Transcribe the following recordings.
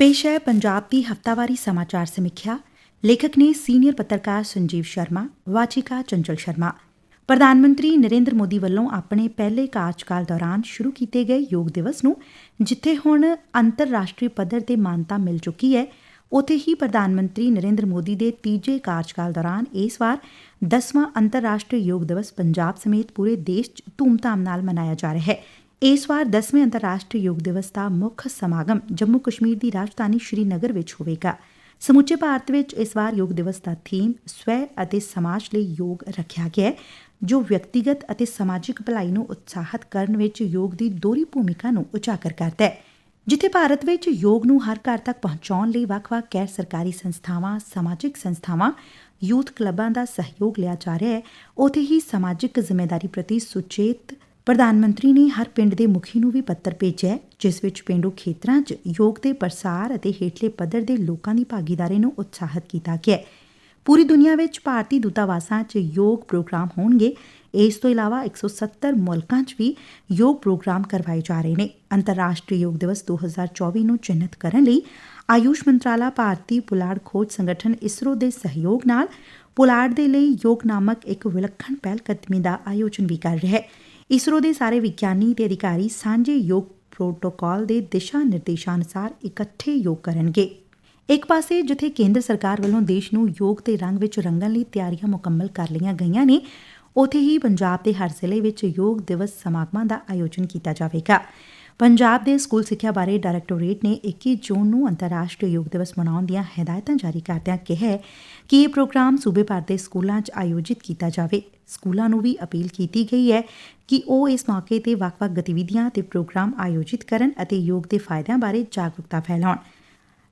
ਪੇਸ਼ ਹੈ ਪੰਜਾਬ ਦੀ ਹਫਤਾਵਾਰੀ ਸਮਾਚਾਰ ਸਮੀਖਿਆ। ਲੇਖਕ ਨੇ ਸੀਨੀਅਰ ਪੱਤਰਕਾਰ ਸੰਜੀਵ ਸ਼ਰਮਾ, ਵਾਚਿਕਾ ਚੰਚਲ ਸ਼ਰਮਾ, ਪ੍ਰਧਾਨ ਮੰਤਰੀ ਨਰਿੰਦਰ ਮੋਦੀ ਵੱਲੋਂ ਆਪਣੇ ਪਹਿਲੇ ਕਾਰਜਕਾਲ ਦੌਰਾਨ ਸ਼ੁਰੂ ਕੀਤੇ ਗਏ ਯੋਗ ਦਿਵਸ ਨੂੰ, ਜਿੱਥੇ ਹੁਣ ਅੰਤਰਰਾਸ਼ਟਰੀ ਪੱਧਰ ਤੇ ਮਾਨਤਾ ਮਿਲ ਚੁੱਕੀ ਹੈ, ਉਥੇ ਹੀ ਪ੍ਰਧਾਨ ਮੰਤਰੀ ਨਰਿੰਦਰ ਮੋਦੀ ਦੇ ਤੀਜੇ ਕਾਰਜਕਾਲ ਦੌਰਾਨ ਇਸ ਵਾਰ 10ਵਾਂ ਅੰਤਰਰਾਸ਼ਟਰੀ ਯੋਗ ਦਿਵਸ ਪੰਜਾਬ ਸਮੇਤ ਪੂਰੇ ਦੇਸ਼ 'ਚ ਧੂਮਧਾਮ ਨਾਲ ਮਨਾਇਆ ਜਾ ਰਿਹਾ ਹੈ। ਇਸ ਵਾਰ 10ਵੇਂ ਅੰਤਰਰਾਸ਼ਟਰੀ ਯੋਗ ਦਿਵਸ ਦਾ ਮੁੱਖ ਸਮਾਗਮ ਜੰਮੂ ਕਸ਼ਮੀਰ ਦੀ ਰਾਜਧਾਨੀ ਸ਼੍ਰੀਨਗਰ ਵਿੱਚ ਹੋਵੇਗਾ। ਸਮੁੱਚੇ ਭਾਰਤ ਵਿੱਚ ਇਸ ਵਾਰ ਯੋਗ ਦਿਵਸ ਦਾ ਥੀਮ ਸਵੈ ਅਤੇ ਸਮਾਜ ਲਈ ਯੋਗ ਰੱਖਿਆ ਗਿਆ ਹੈ, ਜੋ ਵਿਅਕਤੀਗਤ ਅਤੇ ਸਮਾਜਿਕ ਭਲਾਈ ਨੂੰ ਉਤਸ਼ਾਹਿਤ ਕਰਨ ਵਿੱਚ ਯੋਗ ਦੀ ਦੋਹਰੀ ਭੂਮਿਕਾ ਨੂੰ ਉਜਾਗਰ ਕਰਦਾ ਹੈ। ਜਿੱਥੇ ਭਾਰਤ ਵਿੱਚ ਯੋਗ ਨੂੰ ਹਰ ਘਰ ਤੱਕ ਪਹੁੰਚਾਉਣ ਲਈ ਵੱਖ-ਵੱਖ ਗੈਰ ਸਰਕਾਰੀ ਸੰਸਥਾਵਾਂ, ਸਮਾਜਿਕ ਸੰਸਥਾਵਾਂ, ਯੂਥ ਕਲੱਬਾਂ ਦਾ ਸਹਿਯੋਗ ਲਿਆ ਜਾ ਰਿਹਾ ਹੈ, ਉਥੇ ਹੀ ਸਮਾਜਿਕ ਜ਼ਿੰਮੇਵਾਰੀ ਪ੍ਰਤੀ ਸੁਚੇਤ ਪ੍ਰਧਾਨ ਮੰਤਰੀ ਨੇ ਹਰ ਪਿੰਡ ਦੇ ਮੁਖੀ ਨੂੰ ਵੀ ਪੱਤਰ ਭੇਜਿਆ ਜਿਸ ਵਿੱਚ ਪਿੰਡੂ ਖੇਤਰਾਂ 'ਚ ਯੋਗ ਦੇ ਪ੍ਰਸਾਰ ਅਤੇ ਹੇਠਲੇ ਪੱਧਰ ਦੇ ਲੋਕਾਂ ਦੀ ਭਾਗੀਦਾਰੀ ਨੂੰ ਉਤਸ਼ਾਹਿਤ ਕੀਤਾ ਗਿਆ ਹੈ। ਪੂਰੀ ਦੁਨੀਆ ਵਿੱਚ ਭਾਰਤੀ ਦੂਤਾਵਾਸਾਂ 'ਚ ਯੋਗ ਪ੍ਰੋਗਰਾਮ ਹੋਣਗੇ। ਇਸ ਤੋਂ ਇਲਾਵਾ 170 ਮੁਲਕਾਂ 'ਚ ਵੀ ਯੋਗ ਪ੍ਰੋਗਰਾਮ ਕਰਵਾਏ ਜਾ ਰਹੇ ਨੇ। ਅੰਤਰਰਾਸ਼ਟਰੀ ਯੋਗ ਦਿਵਸ 2024 ਨੂੰ ਚਿੰਨ੍ਹਿਤ ਕਰਨ ਲਈ ਆਯੂਸ਼ ਮੰਤਰਾਲਾ ਭਾਰਤੀ ਪੁਲਾੜ ਖੋਜ ਸੰਗਠਨ ਇਸਰੋ ਦੇ ਸਹਿਯੋਗ ਨਾਲ ਪੁਲਾੜ ਦੇ ਲਈ ਯੋਗ ਨਾਮਕ ਇੱਕ ਵਿਲੱਖਣ ਪਹਿਲ ਕਦਮੀ ਦਾ ਆਯੋਜਨ ਵੀ ਕਰ ਰਿਹਾ ਹੈ। ਇਸਰੋ ਦੇ ਸਾਰੇ ਵਿਗਿਆਨੀ ਤੇ ਅਧਿਕਾਰੀ ਸਾਂਝੇ ਯੋਗ ਪ੍ਰੋਟੋਕਾਲ ਦੇ ਦਿਸ਼ਾ ਨਿਰਦੇਸ਼ਾਂ ਅਨੁਸਾਰ ਇਕੱਠੇ ਯੋਗ ਕਰਨਗੇ। ਇੱਕ ਪਾਸੇ ਜਿੱਥੇ ਕੇਂਦਰ ਸਰਕਾਰ ਵੱਲੋਂ ਦੇਸ਼ ਨੂੰ ਯੋਗ ਦੇ ਰੰਗ ਵਿੱਚ ਰੰਗਣ ਲਈ ਤਿਆਰੀਆਂ ਮੁਕੰਮਲ ਕਰ ਲਈਆਂ ਗਈਆਂ ਨੇ, ਉਥੇ ਹੀ ਪੰਜਾਬ ਦੇ ਹਰ ਜ਼ਿਲ੍ਹੇ ਵਿੱਚ ਯੋਗ ਦਿਵਸ ਸਮਾਗਮਾਂ ਦਾ ਆਯੋਜਨ ਕੀਤਾ ਜਾਵੇਗਾ। ਪੰਜਾਬ ਦੇ ਸਕੂਲ ਸਿੱਖਿਆ ਬਾਰੇ ਡਾਇਰੈਕਟੋਰੇਟ ਨੇ 21 ਜੂਨ ਨੂੰ ਅੰਤਰਰਾਸ਼ਟਰੀ ਯੋਗ ਦਿਵਸ ਮਨਾਉਣ ਦੀਆਂ ਹਦਾਇਤਾਂ ਜਾਰੀ ਕਰਦਿਆਂ ਕਿਹਾ ਕਿ ਇਹ ਪ੍ਰੋਗਰਾਮ ਸੂਬੇ ਭਰ ਦੇ ਸਕੂਲਾਂ 'ਚ ਆਯੋਜਿਤ ਕੀਤਾ ਜਾਵੇ। ਸਕੂਲਾਂ ਨੂੰ ਵੀ ਅਪੀਲ ਕੀਤੀ ਗਈ ਹੈ ਕਿ ਉਹ ਇਸ ਮੌਕੇ ਤੇ ਵੱਖ-ਵੱਖ ਗਤੀਵਿਧੀਆਂ ਤੇ ਪ੍ਰੋਗਰਾਮ ਆਯੋਜਿਤ ਕਰਨ ਅਤੇ ਯੋਗ ਦੇ ਫਾਇਦਿਆਂ ਬਾਰੇ ਜਾਗਰੂਕਤਾ ਫੈਲਾਉਣ।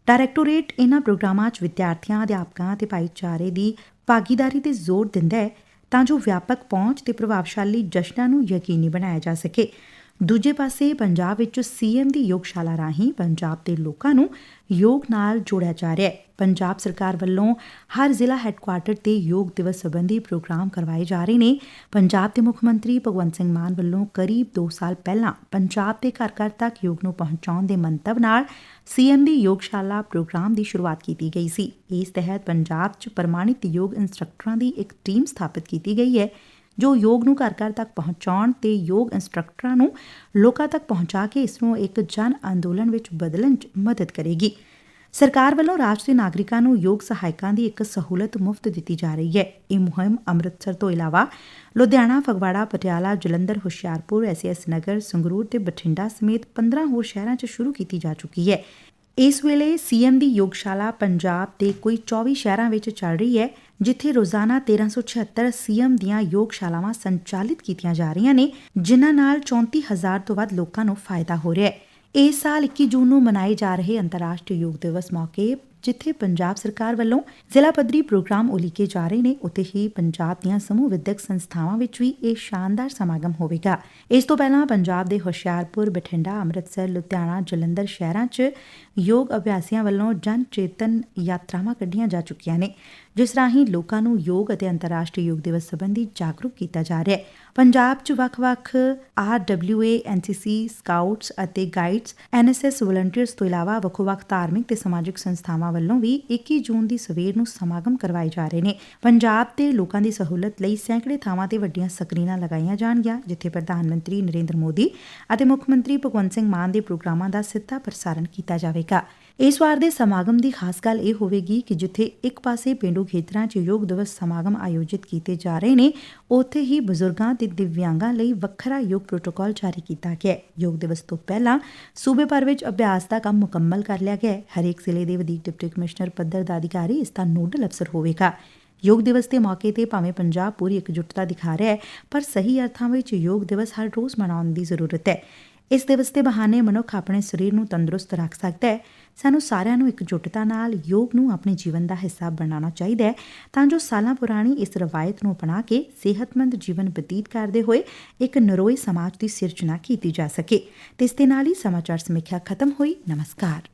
ਡਾਇਰੈਕਟੋਰੇਟ ਇਹਨਾਂ ਪ੍ਰੋਗਰਾਮਾਂ 'ਚ ਵਿਦਿਆਰਥੀਆਂ, ਅਧਿਆਪਕਾਂ ਤੇ ਭਾਈਚਾਰੇ ਦੀ ਭਾਗੀਦਾਰੀ ਤੇ ਜ਼ੋਰ ਦਿੰਦਾ ਹੈ ਤਾਂ ਜੋ ਵਿਆਪਕ ਪਹੁੰਚ ਤੇ ਪ੍ਰਭਾਵਸ਼ਾਲੀ ਜਸ਼ਨਾਂ ਨੂੰ ਯਕੀਨੀ ਬਣਾਇਆ ਜਾ ਸਕੇ। ਦੂਜੇ ਪਾਸੇ ਪੰਜਾਬ ਵਿੱਚ ਸੀਐਮ ਦੀ ਯੋਗਸ਼ਾਲਾ ਰਾਹੀਂ ਪੰਜਾਬ ਦੇ ਲੋਕਾਂ ਨੂੰ ਯੋਗ ਨਾਲ ਜੋੜਿਆ ਜਾ ਰਿਹਾ ਹੈ। ਪੰਜਾਬ ਸਰਕਾਰ ਵੱਲੋਂ ਹਰ ਜ਼ਿਲ੍ਹਾ ਹੈੱਡਕੁਆਰਟਰ ਤੇ ਯੋਗ ਦਿਵਸ ਸੰਬੰਧੀ ਪ੍ਰੋਗਰਾਮ ਕਰਵਾਏ ਜਾ ਰਹੇ ਨੇ। ਪੰਜਾਬ ਦੇ ਮੁੱਖ ਮੰਤਰੀ ਭਗਵੰਤ ਸਿੰਘ ਮਾਨ ਵੱਲੋਂ ਕਰੀਬ 2 ਸਾਲ ਪਹਿਲਾਂ ਪੰਜਾਬ ਦੇ ਘਰ ਘਰ ਤੱਕ ਯੋਗ ਨੂੰ ਪਹੁੰਚਾਉਣ ਦੇ ਮੰਤਵ ਨਾਲ ਸੀਐਮ ਦੀ ਯੋਗਸ਼ਾਲਾ ਪ੍ਰੋਗਰਾਮ ਦੀ ਸ਼ੁਰੂਆਤ ਕੀਤੀ ਗਈ ਸੀ। ਇਸ ਤਹਿਤ ਪੰਜਾਬ 'ਚ ਪ੍ਰਮਾਣਿਤ ਯੋਗ ਇੰਸਟ੍ਰਕਟਰਾਂ ਦੀ ਇੱਕ ਟੀਮ ਸਥਾਪਿਤ ਕੀਤੀ ਗਈ ਹੈ। ਜੋ ਯੋਗ ਨੂੰ ਘਰ ਘਰ ਤੱਕ ਪਹੁੰਚਾਉਣ ਤੇ ਯੋਗ ਇੰਸਟ੍ਰਕਟਰਾਂ ਨੂੰ ਲੋਕਾਂ ਤੱਕ ਪਹੁੰਚਾ ਕੇ ਇਸ ਨੂੰ ਇੱਕ ਜਨ ਅੰਦੋਲਨ ਵਿੱਚ ਬਦਲਣ 'ਚ ਮਦਦ ਕਰੇਗੀ। ਸਰਕਾਰ ਵੱਲੋਂ ਰਾਜ ਦੇ ਨਾਗਰਿਕਾਂ ਨੂੰ ਯੋਗ ਸਹਾਇਕਾਂ ਦੀ ਇੱਕ ਸਹੂਲਤ ਮੁਫਤ ਦਿੱਤੀ ਜਾ ਰਹੀ ਹੈ। ਇਹ ਮੁਹਿੰਮ ਅੰਮ੍ਰਿਤਸਰ ਤੋਂ ਇਲਾਵਾ ਲੁਧਿਆਣਾ, ਫਗਵਾੜਾ, ਪਟਿਆਲਾ, ਜਲੰਧਰ, ਹੁਸ਼ਿਆਰਪੁਰ ਐਸਐਸ ਨਗਰ, ਸੰਗਰੂਰ ਤੇ ਬਠਿੰਡਾ ਸਮੇਤ 15 ਹੋਰ ਸ਼ਹਿਰਾਂ 'ਚ ਸ਼ੁਰੂ ਕੀਤੀ ਜਾ ਚੁੱਕੀ ਹੈ। ਇਸ ਵੇਲੇ ਸੀਐਮ ਦੀ ਯੋਗਸ਼ਾਲਾ ਪੰਜਾਬ ਦੇ ਕੋਈ 24 ਸ਼ਹਿਰਾਂ ਵਿੱਚ ਚੱਲ ਰਹੀ ਹੈ, ਜਿੱਥੇ ਰੋਜ਼ਾਨਾ 1376 ਸੀਐਮ ਦੀਆਂ ਯੋਗਸ਼ਾਲਾਵਾਂ ਸੰਚਾਲਿਤ ਕੀਤੀਆਂ ਜਾ ਰਹੀਆਂ ਨੇ, ਜਿਨ੍ਹਾਂ ਨਾਲ 34000 ਤੋਂ ਵੱਧ ਲੋਕਾਂ ਨੂੰ ਫਾਇਦਾ ਹੋ ਰਿਹਾ ਹੈ। ਇਸ ਸਾਲ 21 ਜੂਨ ਨੂੰ ਮਨਾਏ ਜਾ ਰਹੇ ਅੰਤਰਰਾਸ਼ਟਰੀ ਯੋਗ ਦਿਵਸ ਮੌਕੇ ਜਿੱਥੇ ਪੰਜਾਬ ਸਰਕਾਰ ਵੱਲੋਂ ਜ਼ਿਲ੍ਹਾ ਪੱਧਰੀ ਪ੍ਰੋਗਰਾਮ ਉਲੀਕੇ ਜਾ ਰਹੇ ਨੇ, ਉੱਥੇ ਹੀ ਪੰਜਾਬ ਦੀਆਂ ਸਮੂਹ ਵਿਦਿਅਕ ਸੰਸਥਾਵਾਂ ਵਿੱਚ ਵੀ ਇਹ ਸ਼ਾਨਦਾਰ ਸਮਾਗਮ ਹੋਵੇਗਾ। ਇਸ ਤੋਂ ਪਹਿਲਾਂ ਪੰਜਾਬ ਦੇ ਹੁਸ਼ਿਆਰਪੁਰ, ਬਠਿੰਡਾ, ਅੰਮ੍ਰਿਤਸਰ, ਲੁਧਿਆਣਾ, ਜਲੰਧਰ ਸ਼ਹਿਰਾਂ 'ਚ ਯੋਗ ਅਭਿਆਸੀਆਂ ਵੱਲੋਂ ਜਨ ਚੇਤਨ ਯਾਤਰਾਵਾਂ ਕੱਢੀਆਂ ਜਾ ਚੁੱਕੀਆਂ ਨੇ, ਜਿਸ ਰਾਹੀਂ ਲੋਕਾਂ ਨੂੰ ਯੋਗ ਅਤੇ ਅੰਤਰਰਾਸ਼ਟਰੀ ਯੋਗ ਦਿਵਸ ਸੰਬੰਧੀ ਜਾਗਰੂਕ ਕੀਤਾ ਜਾ ਰਿਹਾ ਹੈ। ਪੰਜਾਬ 'ਚ ਵੱਖ-ਵੱਖ ਆਰਡਬਲਯੂਏ ਐਨਸੀਸੀ, ਸਕਾਊਟਸ ਅਤੇ ਗਾਈਡਸ, ਐਨਐਸਐਸ ਵਲੰਟੀਅਰਸ ਤੋਂ ਇਲਾਵਾ ਵੱਖ-ਵੱਖ ਧਾਰਮਿਕ ਤੇ ਸਮਾਜਿਕ ਸੰਸਥਾਵਾਂ ਵੱਲੋਂ ਵੀ 21 ਜੂਨ ਦੀ ਸਵੇਰ ਨੂੰ ਸਮਾਗਮ ਕਰਵਾਏ ਜਾ ਰਹੇ ਨੇ। ਪੰਜਾਬ ਦੇ ਲੋਕਾਂ ਦੀ ਸਹੂਲਤ ਲਈ ਸੈਂਕੜੇ ਥਾਵਾਂ ਤੇ ਵੱਡੀਆਂ ਸਕਰੀਨਾਂ ਲਗਾਈਆਂ ਜਾਣਗੀਆਂ, ਜਿੱਥੇ ਪ੍ਰਧਾਨ ਮੰਤਰੀ ਨਰਿੰਦਰ ਮੋਦੀ ਅਤੇ ਮੁੱਖ ਮੰਤਰੀ ਭਗਵੰਤ ਸਿੰਘ ਮਾਨ ਦੇ ਪ੍ਰੋਗਰਾਮਾਂ ਦਾ ਸਿੱਧਾ ਪ੍ਰਸਾਰਣ ਕੀਤਾ ਜਾਵੇਗਾ। ਇਸ ਵਾਰ ਦੇ ਸਮਾਗਮ ਦੀ ਖਾਸ ਗੱਲ ਇਹ ਹੋਵੇਗੀ ਕਿ ਜਿੱਥੇ ਇੱਕ ਪਾਸੇ ਪਿੰਡੂ ਖੇਤਰਾਂ 'ਚ ਯੋਗ ਦਿਵਸ ਸਮਾਗਮ ਆਯੋਜਿਤ ਕੀਤੇ ਜਾ ਰਹੇ ਨੇ, ਉੱਥੇ ਹੀ ਬਜ਼ੁਰਗਾਂ ਤੇ ਦਿਵਿਆਂਗਾਂ ਲਈ ਵੱਖਰਾ ਯੋਗ ਪ੍ਰੋਟੋਕਾਲ ਜਾਰੀ ਕੀਤਾ ਗਿਆ ਹੈ। ਯੋਗ ਦਿਵਸ ਤੋਂ ਪਹਿਲਾਂ ਸੂਬੇ ਭਰ ਵਿੱਚ ਅਭਿਆਸ ਦਾ ਕੰਮ ਮੁਕੰਮਲ ਕਰ ਲਿਆ ਗਿਆ ਹੈ। ਹਰੇਕ ਜ਼ਿਲ੍ਹੇ ਦੇ ਵਧੀਕ ਡਿਪਟੀ ਕਮਿਸ਼ਨਰ ਪੱਧਰ ਦਾ ਅਧਿਕਾਰੀ ਇਸ ਦਾ ਨੋਡਲ ਅਫਸਰ ਹੋਵੇਗਾ। ਯੋਗ ਦਿਵਸ ਦੇ ਮੌਕੇ ਤੇ ਭਾਵੇਂ ਪੰਜਾਬ ਪੂਰੀ ਇਕਜੁੱਟਤਾ ਦਿਖਾ ਰਿਹਾ ਹੈ, ਪਰ ਸਹੀ ਅਰਥਾਂ ਵਿੱਚ ਯੋਗ ਦਿਵਸ ਹਰ ਰੋਜ਼ ਮਨਾਉਣ ਦੀ ਜ਼ਰੂਰਤ ਹੈ। ਇਸ ਦਿਵਸ ਦੇ ਬਹਾਨੇ ਮਨੁੱਖ ਆਪਣੇ ਸਰੀਰ ਨੂੰ ਤੰਦਰੁਸਤ ਰੱਖ ਸਕਦਾ ਹੈ। ਸਾਨੂੰ ਸਾਰਿਆਂ ਨੂੰ ਇਕਜੁੱਟਤਾ ਨਾਲ ਯੋਗ ਨੂੰ ਆਪਣੇ ਜੀਵਨ ਦਾ ਹਿੱਸਾ ਬਣਾਉਣਾ ਚਾਹੀਦਾ ਹੈ, ਤਾਂ ਜੋ ਸਾਲਾਂ ਪੁਰਾਣੀ ਇਸ ਰਵਾਇਤ ਨੂੰ ਅਪਣਾ ਕੇ ਸਿਹਤਮੰਦ ਜੀਵਨ ਬਤੀਤ ਕਰਦੇ ਹੋਏ ਇੱਕ ਨਰੋਏ ਸਮਾਜ ਦੀ ਸਿਰਜਣਾ ਕੀਤੀ ਜਾ ਸਕੇ। ਤੇ ਇਸ ਦੇ ਨਾਲ ਹੀ ਸਮਾਚਾਰ ਸਮੀਖਿਆ ਖਤਮ ਹੋਈ। ਨਮਸਕਾਰ।